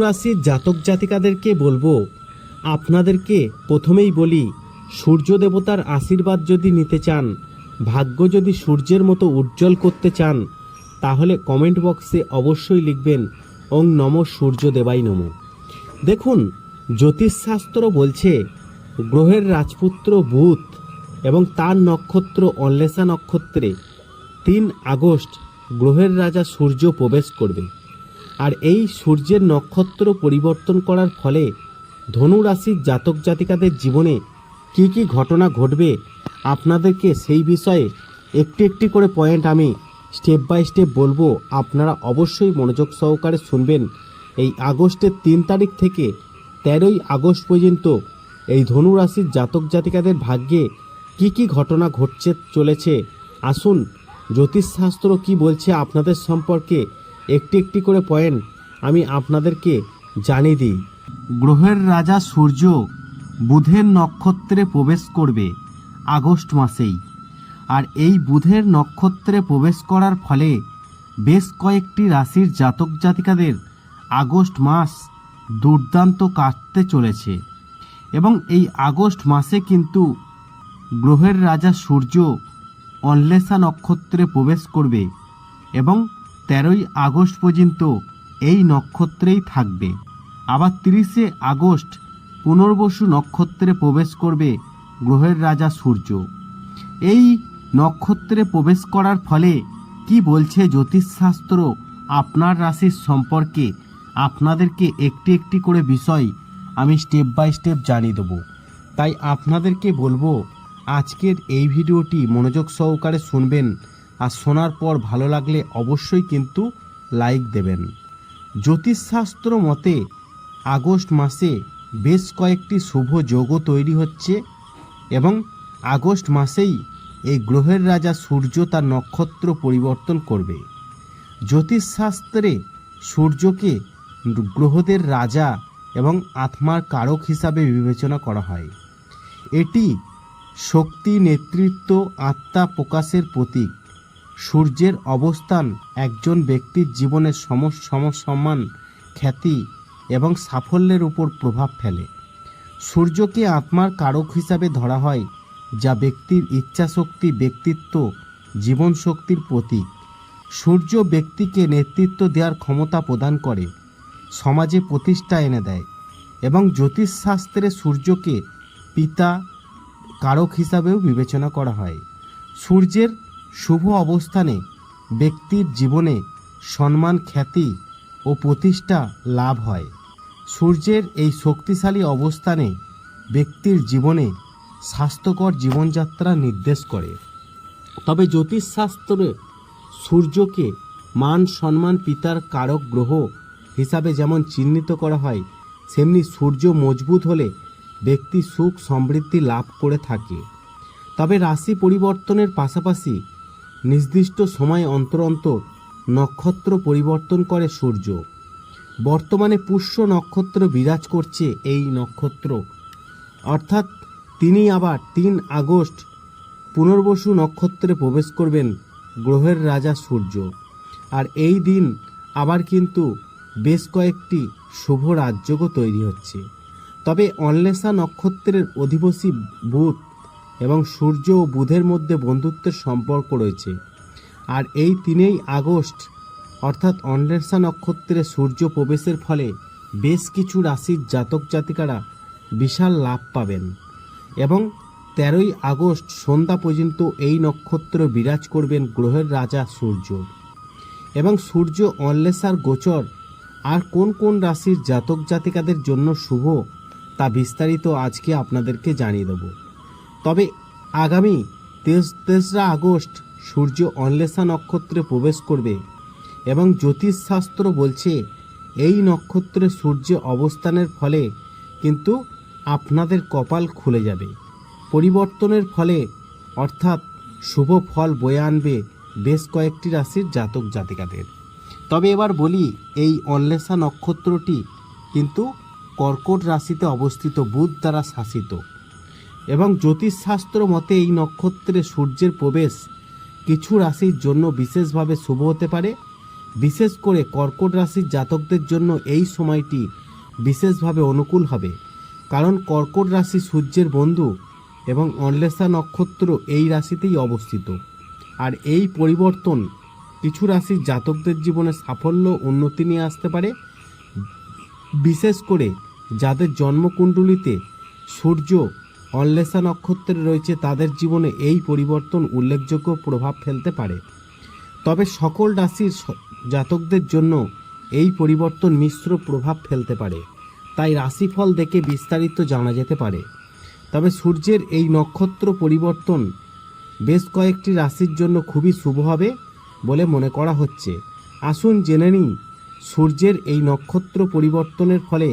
রাশির জাতক জাতিকাদেরকে বলব, আপনাদেরকে প্রথমেই বলি, সূর্য দেবতার আশীর্বাদ যদি নিতে চান, ভাগ্য যদি সূর্যের মতো উজ্জ্বল করতে চান, তাহলে কমেন্ট বক্সে অবশ্যই লিখবেন, ওং নম সূর্য দেবাই নম। দেখুন, জ্যোতিষশাস্ত্র বলছে, গ্রহের রাজপুত্র বুধ এবং তার নক্ষত্র অন্লেষা নক্ষত্রে তিন আগস্ট গ্রহের রাজা সূর্য প্রবেশ করবে। আর এই সূর্যের নক্ষত্র পরিবর্তন করার ফলে ধনু রাশির জাতক জাতিকাদের জীবনে কি কি ঘটনা ঘটবে আপনাদেরকে সেই বিষয়ে একটি একটি করে পয়েন্ট আমি স্টেপ বাই স্টেপ বলব। আপনারা অবশ্যই মনোযোগ সহকারে শুনবেন। এই আগস্টের তিন তারিখ থেকে তেরোই আগস্ট পর্যন্ত এই ধনু রাশির জাতক জাতিকাদের ভাগ্যে কি কি ঘটনা ঘটছে, চলেছে। আসুন, জ্যোতিষশাস্ত্র কি বলছে আপনাদের সম্পর্কে একটি একটি করে পয়েন্ট আমি আপনাদেরকে জানিয়ে দিই। গ্রহের রাজা সূর্য বুধের নক্ষত্রে প্রবেশ করবে আগস্ট মাসেই। আর এই বুধের নক্ষত্রে প্রবেশ করার ফলে বেশ কয়েকটি রাশির জাতক জাতিকাদের আগস্ট মাস দুর্দান্ত কাটতে চলেছে। এবং এই আগস্ট মাসে কিন্তু গ্রহের রাজা সূর্য অন্লেষা নক্ষত্রে প্রবেশ করবে এবং তেরোই আগস্ট পর্যন্ত এই নক্ষত্রেই থাকবে। আবার তিরিশে আগস্ট পুনর্বসু নক্ষত্রে প্রবেশ করবে গ্রহের রাজা সূর্য। এই নক্ষত্রে প্রবেশ করার ফলে কি বলছে জ্যোতিষশাস্ত্র আপনার রাশির সম্পর্কে? আপনাদেরকে একটি একটি করে বিষয় আমি স্টেপ বাই স্টেপ জানিয়ে দেবো। তাই আপনাদেরকে বলব, আজকের এই ভিডিওটি মনোযোগ সহকারে শুনবেন। আর শোনার পর ভালো লাগলে অবশ্যই কিন্তু লাইক দেবেন। জ্যোতিষশাস্ত্র মতে, আগস্ট মাসে বেশ কয়েকটি শুভ যোগও তৈরি হচ্ছে এবং আগস্ট মাসেই এই গ্রহের রাজা সূর্য তার নক্ষত্র পরিবর্তন করবে। জ্যোতিষশাস্ত্রে সূর্যকে গ্রহদের রাজা এবং আত্মার কারক হিসাবে বিবেচনা করা হয়। এটি শক্তি, নেতৃত্ব, আত্মা প্রকাশের প্রতীক। সূর্যের অবস্থান একজন ব্যক্তির জীবনের সম সমসম্মান খ্যাতি এবং সাফল্যের উপর প্রভাব ফেলে। সূর্যকে আত্মার কারক হিসাবে ধরা হয়, যা ব্যক্তির ইচ্ছাশক্তি, ব্যক্তিত্ব জীবন শক্তির প্রতীক। সূর্য ব্যক্তিকে নেতৃত্ব দেওয়ার ক্ষমতা প্রদান করে, সমাজে প্রতিষ্ঠা এনে দেয় এবং জ্যোতিষশাস্ত্রে সূর্যকে পিতা কারক হিসাবেও বিবেচনা করা হয়। সূর্যের শুভ অবস্থানে ব্যক্তির জীবনে সম্মান, খ্যাতি ও প্রতিষ্ঠা লাভ হয়। সূর্যের এই শক্তিশালী অবস্থানে ব্যক্তির জীবনে স্বাস্থ্যকর জীবনযাত্রা নির্দেশ করে। তবে জ্যোতিষশাস্ত্রে সূর্যকে মান, সম্মান, পিতার কারক গ্রহ হিসাবে যেমন চিহ্নিত করা হয় সেমনি সূর্য মজবুত হলে ব্যক্তি সুখ, সমৃদ্ধি লাভ করে থাকে। তবে রাশি পরিবর্তনের পাশাপাশি নির্দিষ্ট সময় অন্তর অন্তর নক্ষত্র পরিবর্তন করে সূর্য। বর্তমানে পুষ্য নক্ষত্র বিরাজ করছে এই নক্ষত্র। অর্থাৎ তিনি আবার তিন আগস্ট পুনর্বসু নক্ষত্রে প্রবেশ করবেন গ্রহের রাজা সূর্য। আর এই দিন আবার কিন্তু বেশ কয়েকটি শুভ রাজ্যও তৈরি হচ্ছে। তবে অন্লেষা নক্ষত্রের অধিবাসী বুধ এবং সূর্য ও বুধের মধ্যে বন্ধুত্বের সম্পর্ক রয়েছে। আর এই তিনেই আগস্ট, অর্থাৎ অন্লেষা নক্ষত্রে সূর্য প্রবেশের ফলে বেশ কিছু রাশির জাতক জাতিকারা বিশাল লাভ পাবেন এবং তেরোই আগস্ট সন্ধ্যা পর্যন্ত এই নক্ষত্র বিরাজ করবেন গ্রহের রাজা সূর্য। এবং সূর্য অন্লেষার গোচর আর কোন কোন রাশির জাতক জাতিকাদের জন্য শুভ তা বিস্তারিত আজকে আপনাদেরকে জানিয়ে দেব। তবে আগামী তেইশ, তেসরা আগস্ট সূর্য অন্লেষা নক্ষত্রে প্রবেশ করবে এবং জ্যোতিষশাস্ত্র বলছে, এই নক্ষত্রে সূর্য অবস্থানের ফলে কিন্তু আপনাদের কপাল খুলে যাবে। পরিবর্তনের ফলে, অর্থাৎ শুভ ফল বয়ে আনবে বেশ কয়েকটি রাশির জাতক জাতিকাদের। তবে এবার বলি, এই অন্লেষা নক্ষত্রটি কিন্তু কর্কট রাশিতে অবস্থিত বুধ দ্বারা শাসিত। এবং জ্যোতিষশাস্ত্র মতে এই নক্ষত্রে সূর্যের প্রবেশ কিছু রাশির জন্য বিশেষভাবে শুভ হতে পারে। বিশেষ করে কর্কট রাশির জাতকদের জন্য এই সময়টি বিশেষভাবে অনুকূল হবে। কারণ কর্কট রাশি সূর্যের বন্ধু এবং অন্লেষা নক্ষত্র এই রাশিতেই অবস্থিত। আর এই পরিবর্তন কিছু রাশির জাতকদের জীবনে সাফল্য উন্নতি নিয়ে আসতে পারে। বিশেষ করে যাদের জন্মকুণ্ডলিতে সূর্য অন্লেষা নক্ষত্রে রয়েছে তাদের জীবনে এই পরিবর্তন উল্লেখযোগ্য প্রভাব ফেলতে পারে। তবে সকল রাশির জাতকদের জন্য এই পরিবর্তন মিশ্র প্রভাব ফেলতে পারে। তাই রাশিফল দেখে বিস্তারিত জানা যেতে পারে। তবে সূর্যের এই নক্ষত্র পরিবর্তন বেশ কয়েকটি রাশির জন্য খুবই শুভ হবে বলে মনে করা হচ্ছে। আসুন জেনে নিই, সূর্যের এই নক্ষত্র পরিবর্তনের ফলে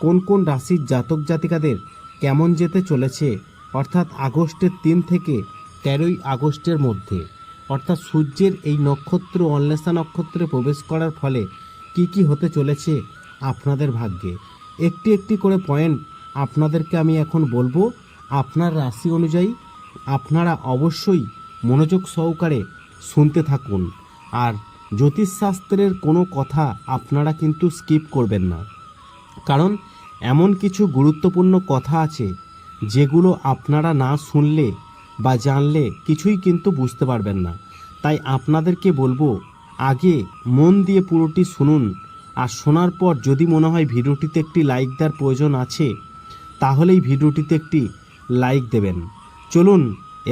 কোন কোন রাশির জাতক জাতিকাদের কেমন যেতে চলেছে, অর্থাৎ আগস্টের তিন থেকে তেরোই আগস্টের মধ্যে। অর্থাৎ সূর্যের এই নক্ষত্র অন্লেষা নক্ষত্রে প্রবেশ করার ফলে কি কি হতে চলেছে আপনাদের ভাগ্যে? একটি একটি করে পয়েন্ট আপনাদেরকে আমি এখন বলব। আপনার রাশি অনুযায়ী আপনারা অবশ্যই মনোযোগ সহকারে শুনতে থাকুন। আর জ্যোতিষশাস্ত্রের কোনো কথা আপনারা কিন্তু স্কিপ করবেন না। কারণ এমন কিছু গুরুত্বপূর্ণ কথা আছে, যেগুলো আপনারা না শুনলে বা জানলে কিছুই কিন্তু বুঝতে পারবেন না। তাই আপনাদেরকে বলব, আগে মন দিয়ে পুরোটি শুনুন, আর শোনার পর যদি মনে হয় ভিডিওটিতে একটি লাইক দেওয়ার প্রয়োজন আছে, তাহলেই ভিডিওটিতে একটি লাইক দেবেন। চলুন,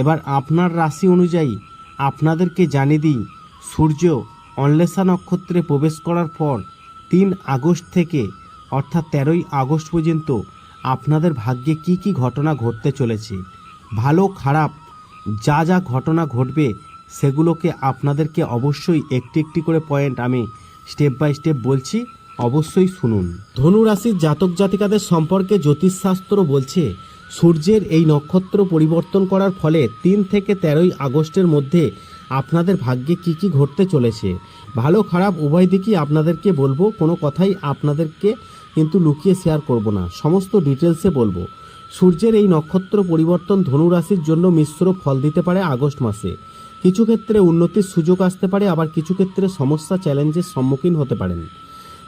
এবার আপনার রাশি অনুযায়ী আপনাদেরকে জানিয়ে দিই, সূর্য অন্লেষা নক্ষত্রে প্রবেশ করার পর তিন আগস্ট থেকে অর্থাৎ তেরোই আগস্ট পর্যন্ত আপনাদের ভাগ্যে কি কি ঘটনা ঘটতে চলেছে, ভালো, খারাপ, যা যা ঘটনা ঘটবে সেগুলোকে আপনাদেরকে অবশ্যই একটি একটি করে পয়েন্ট আমি স্টেপ বাই স্টেপ বলছি, অবশ্যই শুনুন। ধনু রাশির জাতক জাতিকাদের সম্পর্কে জ্যোতিষশাস্ত্র বলছে, সূর্যের এই নক্ষত্র পরিবর্তন করার ফলে তিন থেকে তেরোই আগস্টের মধ্যে আপনাদের ভাগ্যে কি কি ঘটতে চলেছে, ভালো, খারাপ উভয় দিকই আপনাদেরকে বলব, কোনো কথাই আপনাদেরকে কিন্তু লুকিয়ে শেয়ার করব না। সমস্ত ডিটেলসে বলব। সূর্যের এই নক্ষত্র পরিবর্তন ধনু রাশির জন্য মিশ্র ফল দিতে পারে আগস্ট মাসে। কিছু ক্ষেত্রে উন্নতির সুযোগ আসতে পারে, আবার কিছু ক্ষেত্রে সমস্যা চ্যালেঞ্জের সম্মুখীন হতে পারেন।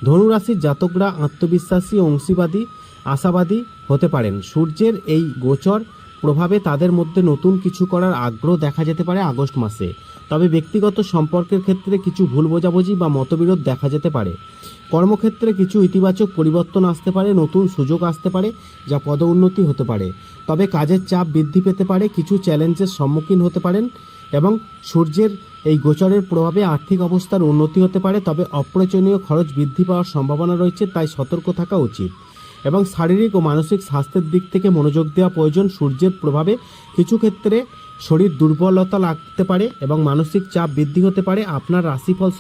ধনু রাশির জাতকরা আত্মবিশ্বাসী, অংশীবাদী, আশাবাদী হতে পারেন। সূর্যের এই গোচর প্রভাবে তাদের মধ্যে নতুন কিছু করার আগ্রহ দেখা যেতে পারে আগস্ট মাসে। তবে ব্যক্তিগত সম্পর্কের ক্ষেত্রে কিছু ভুল বোঝাবুঝি বা মতবিরোধ দেখা যেতে পারে। কর্মক্ষেত্রে কিছু ইতিবাচক পরিবর্তন আসতে পারে, নতুন সুযোগ আসতে পারে যা পদোন্নতি হতে পারে। তবে কাজের চাপ বৃদ্ধি পেতে পারে, কিছু চ্যালেঞ্জের সম্মুখীন হতে পারেন এবং সূর্যের এই গোচরের প্রভাবে আর্থিক অবস্থার উন্নতি হতে পারে, তবে অপ্রয়োজনীয় খরচ বৃদ্ধি পাওয়ার সম্ভাবনা রয়েছে, তাই সতর্ক থাকা উচিত। এবং শারীরিক ও মানসিক স্বাস্থ্যের দিক থেকে মনোযোগ দেওয়া প্রয়োজন, সূর্যের প্রভাবে কিছু ক্ষেত্রে শরীর দুর্বলতা লাগতে পারে এবং মানসিক চাপ বৃদ্ধি হতে পারে আপনার রাশিফল